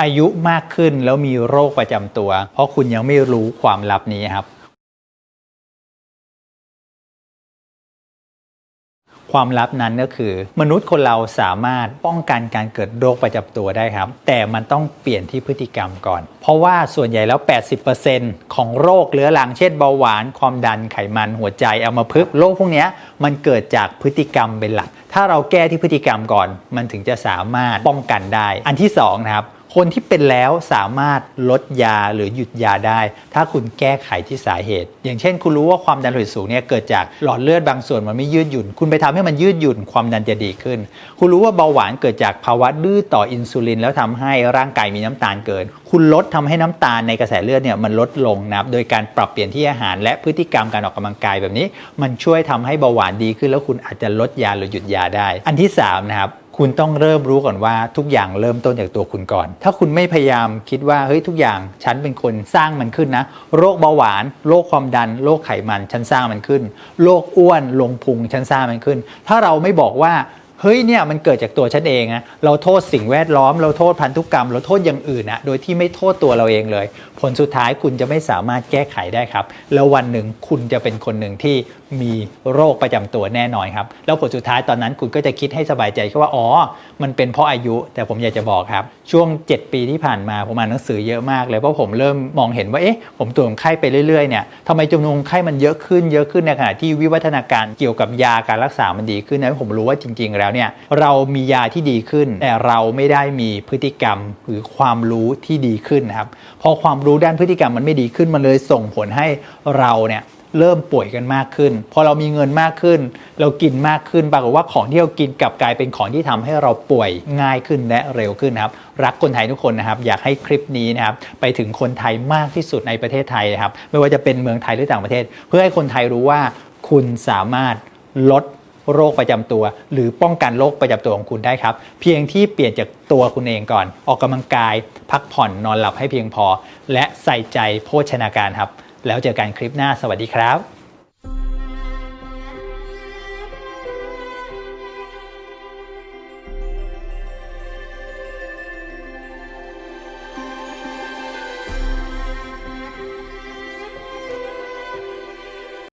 อายุมากขึ้นแล้วมีโรคประจำตัว เพราะคุณยังไม่รู้ความลับนี้ครับ ความลับนั้นก็คือ มนุษย์คนเราสามารถป้องกันการเกิดโรคประจำตัวได้ครับ แต่มันต้องเปลี่ยนที่พฤติกรรมก่อน เพราะว่าส่วนใหญ่แล้ว 80%ของโรคเรื้อรังเช่นเบาหวานความดันไขมันหัวใจเอัมาพฤกโรคพวกนี้มันเกิดจากพฤติกรรมเป็นหลักถ้าเราแก้ที่พฤติกรรมก่อน มันถึงจะสามารถป้องกันได้ อันที่สองนะครับ คนที่เป็นแล้วสามารถลดยาหรือหยุดยาได้ ถ้าคุณแก้ไขที่สาเหตุ อย่างเช่น คุณรู้ว่าความดันโลหิตสูงเนี่ยเกิดจากหลอดเลือดบางส่วนมันไม่ยืดหยุ่น คุณไปทำให้มันยืดหยุ่นความดันจะดีขึ้น คุณรู้ว่าเบาหวานเกิดจากภาวะดื้อต่ออินซูลิน แล้วทำให้ร่างกายมีน้ำตาลเกิน คุณลดทำให้น้ำตาลในกระแสเลือดเนี่ยมันลดลงนะครับโดยการปรับเปลี่ยนที่อาหารและพฤติกรรมการออกกำลังกายแบบนี้ มันช่วยทำให้เบาหวานดีขึ้น แล้วคุณอาจจะลดยาหรือหยุดยาได้ อันที่สามนะครับ คุณต้องเริ่มรู้ก่อนว่าทุกอย่างเริ่มต้นจากตัวคุณก่อน ถ้าคุณไม่พยายามคิดว่าเฮ้ยทุกอย่างฉันเป็นคนสร้างมันขึ้นนะ โรคเบาหวานโรคความดันโรคไขมันฉันสร้างมันขึ้น โรคอ้วนลงพุงฉันสร้างมันขึ้น ถ้าเราไม่บอกว่าเฮ้ยเนี่ยมันเกิดจากตัวฉันเองนะเราโทษสิ่งแวดล้อม เราโทษพันธุกรรม เราโทษอย่างอื่นนะโดยที่ไม่โทษตัวเราเองเลย ผลสุดท้ายคุณจะไม่สามารถแก้ไขได้ครับ แล้ววันหนึ่งคุณจะเป็นคนหนึ่งที่มีโรคประจำตัวแน่นอนครับ แล้วผลสุดท้ายตอนนั้นคุณก็จะคิดให้สบายใจแค่ว่าอ๋อ มันเป็นเพราะอายุ แต่ผมอยากจะบอกครับ ช่วง 7 ปีที่ผ่านมาผมอ่านหนังสือเยอะมากเลยเพราะผมเริ่มมองเห็นว่าเอ๊ะผมตรวจไข้ไปเรื่อยๆเนี่ยทำไมจำนวนคนไข้มันเยอะขึ้นเยอะขึ้นในขณะที่วิวัฒนาการเกี่ยวกับยาการรักษามันดีขึ้นนะผมรู้ว่าจริง ๆ แล้วเนี่ยเรามียาที่ดีขึ้น แต่เราไม่ได้มีพฤติกรรมหรือความรู้ที่ดีขึ้นนะครับพอความรู้ด้านพฤติกรรมมันไม่ดีขึ้นมันเลยส่งผลให้เราเนี่ย เริ่มป่วยกันมากขึ้น พอเรามีเงินมากขึ้น เรากินมากขึ้นปรากฏว่าของที่เรากินกลับกลายเป็นของที่ทำให้เราป่วยง่ายขึ้นและเร็วขึ้นนะครับรักคนไทยทุกคนนะครับอยากให้คลิปนี้นะครับไปถึงคนไทยมากที่สุดในประเทศไทยนะครับไม่ว่าจะเป็นเมืองไทยหรือต่างประเทศ เพื่อให้คนไทยรู้ว่าคุณสามารถลดโรคประจำตัว หรือป้องกันโรคประจำตัวของคุณได้ครับ เพียงที่เปลี่ยนจากตัวคุณเองก่อน ออกกำลังกาย พักผ่อนนอนหลับให้เพียงพอ และใส่ใจโภชนาการครับ แล้วเจอกันคลิปหน้าสวัสดีครับ